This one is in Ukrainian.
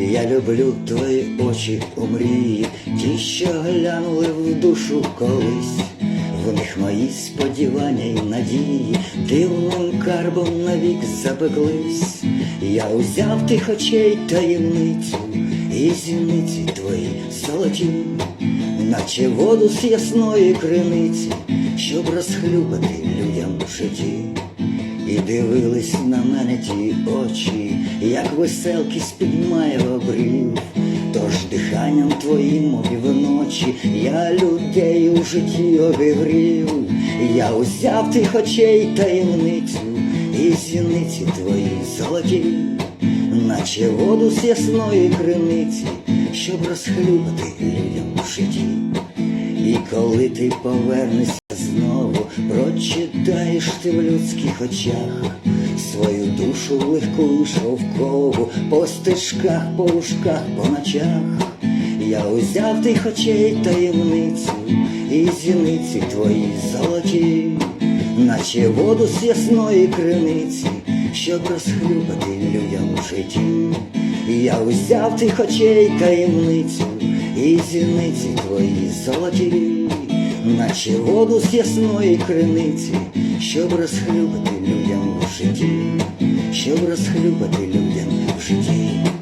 Я люблю твої очі у мрії, ті, що глянули в душу колись. В них мої сподівання й надії дивним карбом навік запеклись. Я узяв тих очей таємницю, і зіниці твої золоті, наче воду з ясної криниці, щоб розхлюбати людям в житті. І дивились на мене ті очі, як веселки з-під обрів. Тож диханням твоїм опівночі я людей у житті обігрів. Я узяв тих очей таємницю, і зіниці твої золоті, наче воду з ясної криниці, щоб розхлюбати людям в житті. І коли ти повернешся знову, прочитаєш ти в людських очах душу легку і шовкову по стежках, по лужках, по ночах. Я узяв тих очей таємницю, і зіниці твої золоті, наче воду з ясної криниці, щоб розхлюбати людям в житті. Я узяв тих очей таємницю, і зіниці твої золоті, наче воду з ясної криниці, щоб розхлюбати людям в житті, щоб розхлюпати людям в житті.